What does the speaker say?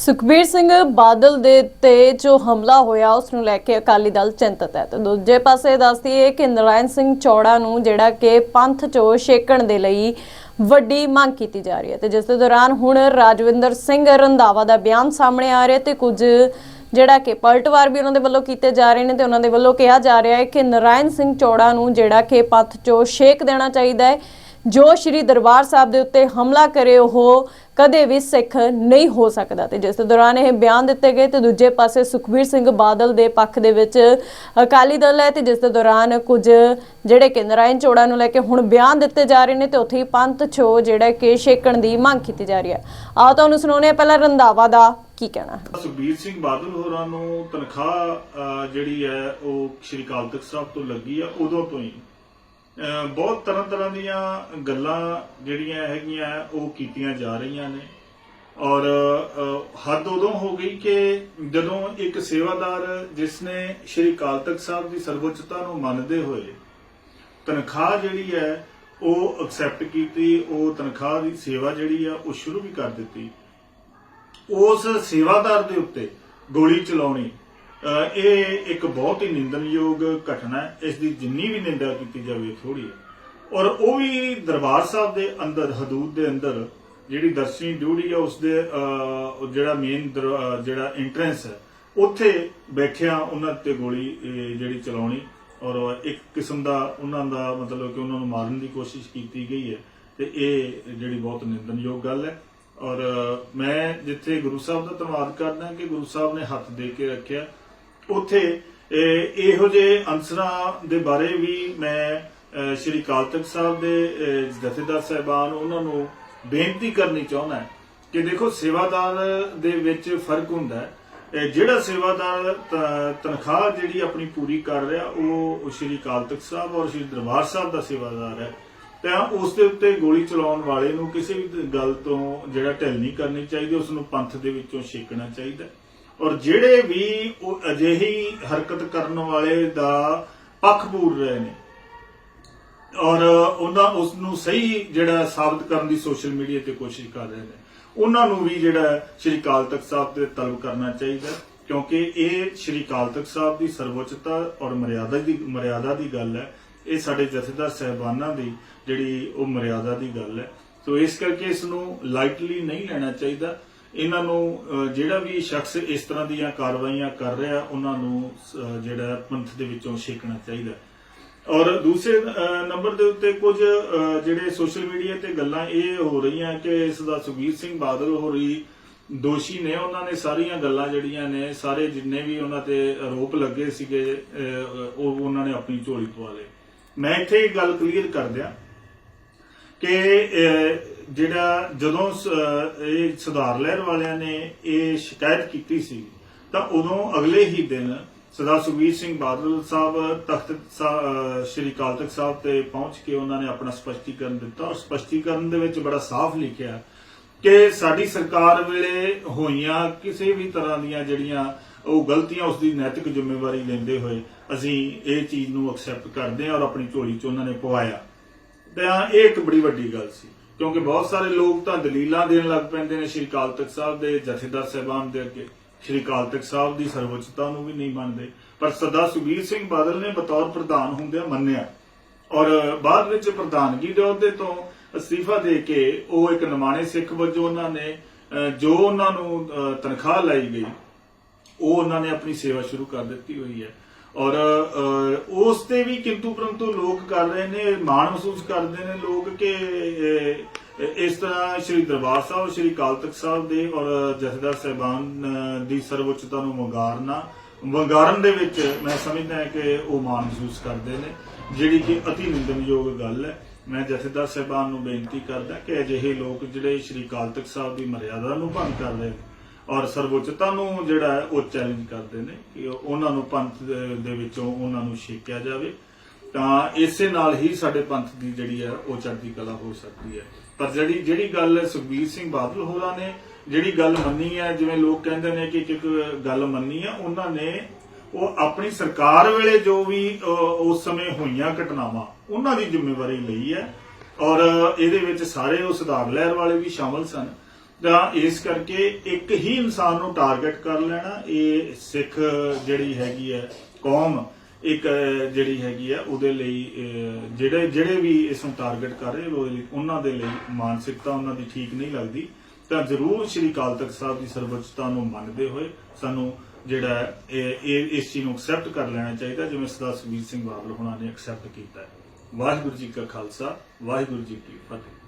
ਸੁਖਬੀਰ ਸਿੰਘ ਬਾਦਲ ਦੇ ਤੇ ਜੋ ਹਮਲਾ ਹੋਇਆ ਉਸ ਨੂੰ ਲੈ ਕੇ ਅਕਾਲੀ ਦਲ ਚਿੰਤਤ ਹੈ। ਤੇ ਦੂਜੇ ਪਾਸੇ ਦੱਸਦੀ ਹੈ ਕਿ ਨਰਾਇਣ ਸਿੰਘ ਚੌੜਾ ਨੂੰ ਜਿਹੜਾ ਕਿ ਪੰਥ ਚੋਂ ਛੇਕਣ ਦੇ ਲਈ ਵੱਡੀ ਮੰਗ ਕੀਤੀ ਜਾ ਰਹੀ ਹੈ ਤੇ ਜਿਸ ਦੇ ਦੌਰਾਨ ਹੁਣ ਰਾਜਵਿੰਦਰ ਸਿੰਘ ਰੰਧਾਵਾ ਦਾ ਬਿਆਨ ਸਾਹਮਣੇ ਆ ਰਿਹਾ ਤੇ ਕੁਝ ਜਿਹੜਾ ਕਿ ਪਲਟਵਾਰ ਵੀ ਉਹਨਾਂ ਦੇ ਵੱਲੋਂ ਕੀਤੇ ਜਾ ਰਹੇ ਨੇ ਤੇ ਉਹਨਾਂ ਦੇ ਵੱਲੋਂ ਕਿਹਾ ਜਾ ਰਿਹਾ ਹੈ ਕਿ ਨਰਾਇਣ ਸਿੰਘ ਚੌੜਾ ਨੂੰ ਜਿਹੜਾ ਕਿ ਪੰਥ ਚੋਂ ਛੇਕ ਦੇਣਾ ਚਾਹੀਦਾ ਹੈ। ਜੋ ਸ਼੍ਰੀ ਦਰਬਾਰ ਸਾਹਿਬ ਦੇ ਉੱਤੇ ਹਮਲਾ ਕਰੇ, ਉਹ ਕਦੇ ਵੀ ਸਿੱਖ ਨਹੀਂ ਹੋ ਸਕਦਾ। ਤੇ ਜਿਸ ਦੌਰਾਨ ਇਹ ਬਿਆਨ ਦਿੱਤੇ ਗਏ ਤੇ ਦੂਜੇ ਪਾਸੇ ਸੁਖਬੀਰ ਸਿੰਘ ਬਾਦਲ ਦੇ ਪੱਖ ਦੇ ਵਿੱਚ ਅਕਾਲੀ ਦਲ ਹੈ ਤੇ ਜਿਸ ਦੇ ਦੌਰਾਨ ਕੁਝ ਜਿਹੜੇ ਕਿ ਨਰਾਇਣ ਚੋੜਾ ਨੂੰ ਲੈ ਕੇ ਹੁਣ ਬਿਆਨ ਦਿੱਤੇ ਜਾ ਰਹੇ ਨੇ ਤੇ ਉੱਥੇ ਹੀ ਪੰਥ ਛੋ ਜਿਹੜਾ ਕਿ ਛੇਕਣ ਦੀ ਮੰਗ ਕੀਤੀ ਜਾ ਰਹੀ ਹੈ। ਆਓ ਤੁਹਾਨੂੰ ਸੁਣਾਉਂਦੇ ਹਾਂ ਪਹਿਲਾਂ ਰੰਧਾਵਾ ਦਾ ਕੀ ਕਹਿਣਾ ਸੁਖਬੀਰ ਸਿੰਘ ਬਾਦਲ ਹੋਰਾਂ ਨੂੰ ਤਨਖਾਹ ਜਿਹੜੀ ਹੈ, ਉਹ ਸ਼੍ਰੀ ਅਕਾਲ ਤਖਤ ਸਾਹਿਬ ਤੋਂ ਲੱਗੀ ਆ, ਉਦੋਂ ਤੋਂ ਹੀ। ਬਹੁਤ ਤਰ੍ਹਾਂ ਤਰ੍ਹਾਂ ਦੀਆਂ ਗੱਲਾਂ ਜਿਹੜੀਆਂ ਹੈਗੀਆਂ ਉਹ ਕੀਤੀਆਂ ਜਾ ਰਹੀਆਂ ਨੇ। ਔਰ ਹੱਦ ਉਦੋਂ ਹੋ ਗਈ ਕਿ ਜਦੋਂ ਇੱਕ ਸੇਵਾਦਾਰ ਜਿਸ ਨੇ ਸ਼੍ਰੀ ਅਕਾਲ ਤਖਤ ਸਾਹਿਬ ਦੀ ਸਰਵਉੱਚਤਾ ਨੂੰ ਮੰਨਦੇ ਹੋਏ ਤਨਖਾਹ ਜਿਹੜੀ ਹੈ, ਉਹ ਐਕਸੈਪਟ ਕੀਤੀ, ਉਹ ਤਨਖਾਹ ਦੀ ਸੇਵਾ ਜਿਹੜੀ ਆ, ਉਹ ਸ਼ੁਰੂ ਵੀ ਕਰ ਦਿੱਤੀ। ਉਸ ਸੇਵਾਦਾਰ ਦੇ ਉੱਤੇ ਗੋਲੀ ਚਲਾਉਣੀ ਇਹ ਇੱਕ ਬਹੁਤ ਹੀ ਨਿੰਦਣਯੋਗ ਘਟਨਾ ਹੈ। ਇਸ ਦੀ ਜਿੰਨੀ ਵੀ ਨਿੰਦਾ ਕੀਤੀ ਜਾਵੇ ਥੋੜੀ ਹੈ। ਔਰ ਉਹ ਵੀ ਦਰਬਾਰ ਸਾਹਿਬ ਦੇ ਅੰਦਰ, ਹਦੂਦ ਦੇ ਅੰਦਰ, ਜਿਹੜੀ ਦਰਸ਼ਨੀ ਡਿਊਟੀ ਹੈ, ਉਸ ਦੇ ਜਿਹੜਾ ਮੇਨ ਜਿਹੜਾ ਐਂਟਰੈਂਸ ਹੈ, ਉੱਥੇ ਬੈਠਿਆਂ ਉਹਨਾਂ ਤੇ ਗੋਲੀ ਜਿਹੜੀ ਚਲਾਉਣੀ ਔਰ ਇੱਕ ਕਿਸਮ ਦਾ ਉਹਨਾਂ ਦਾ ਮਤਲਬ ਕਿ ਉਹਨਾਂ ਨੂੰ ਮਾਰਨ ਦੀ ਕੋਸ਼ਿਸ਼ ਕੀਤੀ ਗਈ ਹੈ ਤੇ ਇਹ ਜਿਹੜੀ ਬਹੁਤ ਨਿੰਦਣਯੋਗ ਗੱਲ ਹੈ। ਔਰ ਮੈਂ ਜਿੱਥੇ ਗੁਰੂ ਸਾਹਿਬ ਦਾ ਧੰਨਵਾਦ ਕਰਦਾ ਕਿ ਗੁਰੂ ਸਾਹਿਬ ਨੇ ਹੱਥ ਦੇ ਕੇ ਰੱਖਿਆ। ਉੱਥੇ ਇਹੋ ਜਿਹੇ ਅੰਸਰਾਂ ਦੇ ਬਾਰੇ ਵੀ ਮੈਂ ਸ਼੍ਰੀ ਅਕਾਲ ਤਖਤ ਸਾਹਿਬ ਦੇ ਜਥੇਦਾਰ ਸਾਹਿਬਾਨ ਉਹਨਾਂ ਨੂੰ ਬੇਨਤੀ ਕਰਨੀ ਚਾਹੁੰਦਾ ਕਿ ਦੇਖੋ, ਸੇਵਾਦਾਰ ਦੇ ਵਿੱਚ ਫ਼ਰਕ ਹੁੰਦਾ ਹੈ। ਜਿਹੜਾ ਸੇਵਾਦਾਰ ਤਨਖਾਹ ਜਿਹੜੀ ਆਪਣੀ ਪੂਰੀ ਕਰ ਰਿਹਾ, ਉਹ ਸ਼੍ਰੀ ਅਕਾਲ ਤਖਤ ਸਾਹਿਬ ਔਰ ਸ਼੍ਰੀ ਦਰਬਾਰ ਸਾਹਿਬ ਦਾ ਸੇਵਾਦਾਰ ਹੈ। ਤਾਂ ਉਸ ਦੇ ਉੱਤੇ ਗੋਲੀ ਚਲਾਉਣ ਵਾਲੇ ਨੂੰ ਕਿਸੇ ਵੀ ਗੱਲ ਤੋਂ ਜਿਹੜਾ ਢਿੱਲ ਨਹੀਂ ਕਰਨੀ ਚਾਹੀਦੀ, ਉਸ ਨੂੰ ਪੰਥ ਦੇ ਵਿੱਚੋਂ ਛੇਕਣਾ ਚਾਹੀਦਾ ਔਰ ਜਿਹੜੇ ਵੀ ਉਹ ਅਜਿਹੀ ਹਰਕਤ ਕਰਨ ਵਾਲੇ ਦਾ ਪੱਖ ਪੂਰ ਰਹੇ ਨੇ ਔਰ ਉਹਨਾਂ ਉਸ ਨੂੰ ਸਹੀ ਜਿਹੜਾ ਸਾਬਤ ਕਰਨ ਦੀ ਸੋਸ਼ਲ ਮੀਡੀਆ ਤੇ ਕੋਸ਼ਿਸ਼ ਕਰ ਰਹੇ ਨੇ, ਉਹਨਾਂ ਨੂੰ ਵੀ ਜਿਹੜਾ ਸ਼੍ਰੀ ਅਕਾਲ ਤਖਤ ਸਾਹਿਬ ਤੇ ਤਲਬ ਕਰਨਾ ਚਾਹੀਦਾ ਕਿਉਂਕਿ ਇਹ ਸ਼੍ਰੀ ਅਕਾਲ ਤਖਤ ਸਾਹਿਬ ਦੀ ਸਰਵਉੱਚਤਾ ਔਰ ਮਰਿਆਦਾ ਦੀ ਮਰਿਆਦਾ ਦੀ ਗੱਲ ਹੈ। ਇਹ ਸਾਡੇ ਜਥੇਦਾਰ ਸਹਿਬਾਨਾਂ ਦੀ ਜਿਹੜੀ ਉਹ ਮਰਿਆਦਾ ਦੀ ਗੱਲ ਹੈ। ਸੋ ਇਸ ਕਰਕੇ ਇਸ ਨੂੰ ਲਾਈਟਲੀ ਨਹੀਂ ਲੈਣਾ ਚਾਹੀਦਾ। ਇਹਨਾਂ ਨੂੰ ਜਿਹੜਾ ਵੀ ਸ਼ਖਸ ਇਸ ਤਰ੍ਹਾਂ ਦੀਆਂ ਕਾਰਵਾਈਆਂ ਕਰ ਰਿਹਾ, ਉਹਨਾਂ ਨੂੰ ਜਿਹੜਾ ਪੰਥ ਦੇ ਵਿੱਚੋਂ ਛੇਕਣਾ ਚਾਹੀਦਾ ਔਰ ਦੂਸਰੇ ਨੰਬਰ ਦੇ ਉੱਤੇ ਕੁਝ ਜਿਹੜੇ ਸੋਸ਼ਲ ਮੀਡੀਆ ਤੇ ਗੱਲਾਂ ਇਹ ਹੋ ਰਹੀਆਂ ਕਿ ਇਸ ਦਾ ਸੁਖਬੀਰ ਸਿੰਘ ਬਾਦਲ ਹੋਰੀ ਦੋਸ਼ੀ ਨੇ, ਉਹਨਾਂ ਨੇ ਸਾਰੀਆਂ ਗੱਲਾਂ ਜਿਹੜੀਆਂ ਨੇ, ਸਾਰੇ ਜਿੰਨੇ ਵੀ ਉਹਨਾਂ ਤੇ ਆਰੋਪ ਲੱਗੇ ਸੀਗੇ ਉਹ ਉਹਨਾਂ ਨੇ ਆਪਣੀ ਝੋਲੀ ਪਵਾ ਲਏ। ਮੈਂ ਇੱਥੇ ਇਹ ਗੱਲ ਕਲੀਅਰ ਕਰ ਦਿਆਂ। ਕਿ ਜਿਹੜਾ ਜਦੋਂ ਇਹ ਸੁਧਾਰ ਲਹਿਰ ਵਾਲਿਆਂ ਨੇ ਇਹ ਸ਼ਿਕਾਇਤ ਕੀਤੀ ਸੀ, ਤਾਂ ਉਦੋਂ ਅਗਲੇ ਹੀ ਦਿਨ ਸਰਦਾਰ ਸੁਖਬੀਰ ਸਿੰਘ ਬਾਦਲ ਸਾਹਿਬ, ਤਖਤ ਸ਼੍ਰੀ ਅਕਾਲ ਤਖਤ ਸਾਹਿਬ ਤੇ ਪਹੁੰਚ ਕੇ ਉਹਨਾਂ ਨੇ ਆਪਣਾ ਸਪਸ਼ਟੀਕਰਨ ਦਿੱਤਾ ਔਰ ਸਪਸ਼ਟੀਕਰਨ ਦੇ ਵਿੱਚ ਬੜਾ ਸਾਫ਼ ਲਿਖਿਆ ਕਿ ਸਾਡੀ ਸਰਕਾਰ ਵੇਲੇ ਹੋਈਆਂ ਕਿਸੇ ਵੀ ਤਰ੍ਹਾਂ ਦੀਆਂ ਜਿਹੜੀਆਂ ਉਹ ਗਲਤੀਆਂ, ਉਸ ਦੀ ਨੈਤਿਕ ਜ਼ਿੰਮੇਵਾਰੀ ਲੈਂਦੇ ਹੋਏ ਅਸੀਂ ਇਹ ਚੀਜ਼ ਨੂੰ ਐਕਸੈਪਟ ਕਰਦੇ ਹਾਂ ਔਰ ਆਪਣੀ ਝੋਲੀ 'ਚ ਉਹਨਾਂ ਨੇ ਪਵਾਇਆ। ਤਾਂ ਇਹ ਇੱਕ ਬੜੀ ਵੱਡੀ ਗੱਲ ਸੀ, ਕਿਉਂਕਿ ਬਹੁਤ ਸਾਰੇ ਲੋਕ ਤਾਂ ਦਲੀਲਾਂ ਦੇਣ ਲੱਗ ਪੈਂਦੇ ਨੇ ਸ਼੍ਰੀ ਅਕਾਲ ਤਖਤ ਸਾਹਿਬ ਦੇ, ਜਥੇਦਾਰ ਸਾਹਿਬਾਨ ਦੇ ਅੱਗੇ। ਸ਼੍ਰੀ ਅਕਾਲ ਤਖਤ ਸਾਹਿਬ ਦੀ ਸਰਵਉੱਚਤਾ ਨੂੰ ਵੀ ਨਹੀਂ ਮੰਨਦੇ, ਪਰ ਸਰਦਾਰ ਸੁਖਬੀਰ ਸਿੰਘ ਬਾਦਲ ਨੇ ਬਤੌਰ ਪ੍ਰਧਾਨ ਹੁੰਦਿਆਂ ਮੰਨਿਆ। ਔਰ ਬਾਅਦ ਵਿੱਚ ਪ੍ਰਧਾਨਗੀ ਦੇ ਅਹੁਦੇ ਤੋਂ ਅਸਤੀਫਾ ਦੇ ਕੇ ਉਹ ਇੱਕ ਨਿਮਾਣੇ ਸਿੱਖ ਵਜੋਂ ਉਹਨਾਂ ਨੇ ਜੋ ਉਹਨਾਂ ਨੂੰ ਤਨਖਾਹ ਲਾਈ ਗਈ, ਉਹ ਉਹਨਾਂ ਨੇ ਆਪਣੀ ਸੇਵਾ ਸ਼ੁਰੂ ਕਰ ਦਿੱਤੀ ਹੋਈ ਹੈ। ਔਰ ਉਸ ਤੇ ਵੀ ਕਿੰਤੂ ਪਰੰਤੂ ਲੋਕ ਕਰ ਰਹੇ ਨੇ, ਮਾਣ ਮਹਿਸੂਸ ਕਰਦੇ ਨੇ ਲੋਕ ਕਿ ਇਸ ਤਰ੍ਹਾਂ ਸ਼੍ਰੀ ਦਰਬਾਰ ਸਾਹਿਬ, ਸ਼੍ਰੀ ਅਕਾਲ ਤਖਤ ਸਾਹਿਬ ਦੇ ਔਰ ਜਥੇਦਾਰ ਸਾਹਿਬਾਨ ਦੀ ਸਰਵਉੱਚਤਾ ਨੂੰ ਵੰਗਾਰਨਾ, ਵੰਗਾਰਨ ਦੇ ਵਿੱਚ ਮੈਂ ਸਮਝਦਾ ਹਾਂ ਕਿ ਉਹ ਮਾਣ ਮਹਿਸੂਸ ਕਰਦੇ ਨੇ, ਜਿਹੜੀ ਕਿ ਅਤੀ ਨਿੰਦਨਯੋਗ ਗੱਲ ਹੈ। ਮੈਂ ਜਥੇਦਾਰ ਸਾਹਿਬਾਨ ਨੂੰ ਬੇਨਤੀ ਕਰਦਾ ਕਿ ਅਜਿਹੇ ਲੋਕ ਜਿਹੜੇ ਸ਼੍ਰੀ ਅਕਾਲ ਤਖਤ ਸਾਹਿਬ ਦੀ ਮਰਿਆਦਾ ਨੂੰ ਭੰਗ ਕਰ ਰਹੇ ਨੇ ਔਰ ਸਰਵਉੱਚਤਾ ਨੂੰ ਜਿਹੜਾ ਹੈ ਉਹ ਚੈਲੰਜ ਕਰਦੇ ਨੇ ਕਿ ਉਹਨਾਂ ਨੂੰ ਪੰਥ ਦੇ ਵਿੱਚੋਂ ਉਹਨਾਂ ਨੂੰ ਛੇਕਿਆ ਜਾਵੇ। ਤਾਂ ਇਸੇ ਨਾਲ ਹੀ ਸਾਡੇ ਪੰਥ ਦੀ ਜਿਹੜੀ ਹੈ ਉਹ ਚੜ੍ਹਦੀ ਕਲਾ ਹੋ ਸਕਦੀ ਹੈ। ਪਰ ਜਿਹੜੀ ਜਿਹੜੀ ਗੱਲ ਸੁਖਬੀਰ ਸਿੰਘ ਬਾਦਲ ਹੋਰਾਂ ਨੇ ਜਿਹੜੀ ਗੱਲ ਮੰਨੀ ਹੈ, ਜਿਵੇਂ ਲੋਕ ਕਹਿੰਦੇ ਨੇ ਕਿ ਇੱਕ ਗੱਲ ਮੰਨੀ ਹੈ, ਉਹਨਾਂ ਨੇ ਉਹ ਆਪਣੀ ਸਰਕਾਰ ਵੇਲੇ ਜੋ ਵੀ ਉਸ ਸਮੇਂ ਹੋਈਆਂ ਘਟਨਾਵਾਂ, ਉਹਨਾਂ ਦੀ ਜ਼ਿੰਮੇਵਾਰੀ ਲਈ ਹੈ। ਔਰ ਇਹਦੇ ਵਿੱਚ ਸਾਰੇ ਉਹ ਸੁਧਾਰ ਲਹਿਰ ਵਾਲੇ ਵੀ ਸ਼ਾਮਲ ਸਨ। ਤਾਂ ਇਸ ਕਰਕੇ ਇੱਕ ਹੀ ਇਨਸਾਨ ਨੂੰ ਟਾਰਗੇਟ ਕਰ ਲੈਣਾ, ਇਹ ਸਿੱਖ ਜਿਹੜੀ ਹੈਗੀ ਹੈ, ਕੌਮ ਇੱਕ ਜਿਹੜੀ ਹੈਗੀ ਆ ਉਹਦੇ ਲਈ ਜਿਹੜੇ ਜਿਹੜੇ ਵੀ ਇਸ ਨੂੰ ਟਾਰਗੇਟ ਕਰ ਰਹੇ, ਉਹਦੇ ਉਹਨਾਂ ਦੇ ਲਈ ਮਾਨਸਿਕਤਾ ਉਹਨਾਂ ਦੀ ਠੀਕ ਨਹੀਂ ਲੱਗਦੀ। ਤਾਂ ਜ਼ਰੂਰ ਸ਼੍ਰੀ ਅਕਾਲ ਤਖਤ ਸਾਹਿਬ ਦੀ ਸਰਵਉੱਚਤਾ ਨੂੰ ਮੰਨਦੇ ਹੋਏ ਸਾਨੂੰ ਜਿਹੜਾ ਇਹ, ਇਹ- ਇਸ ਚੀਜ਼ ਨੂੰ ਐਕਸੈਪਟ ਕਰ ਲੈਣਾ ਚਾਹੀਦਾ, ਜਿਵੇਂ ਸਰਦਾਰ ਸੁਖਬੀਰ ਸਿੰਘ ਬਾਦਲ ਹੁਣਾਂ ਨੇ ਐਕਸੈਪਟ ਕੀਤਾ ਹੈ। ਵਾਹਿਗੁਰੂ ਜੀ ਕਾ ਖਾਲਸਾ, ਵਾਹਿਗੁਰੂ ਜੀ ਕੀ ਫਤਿਹ।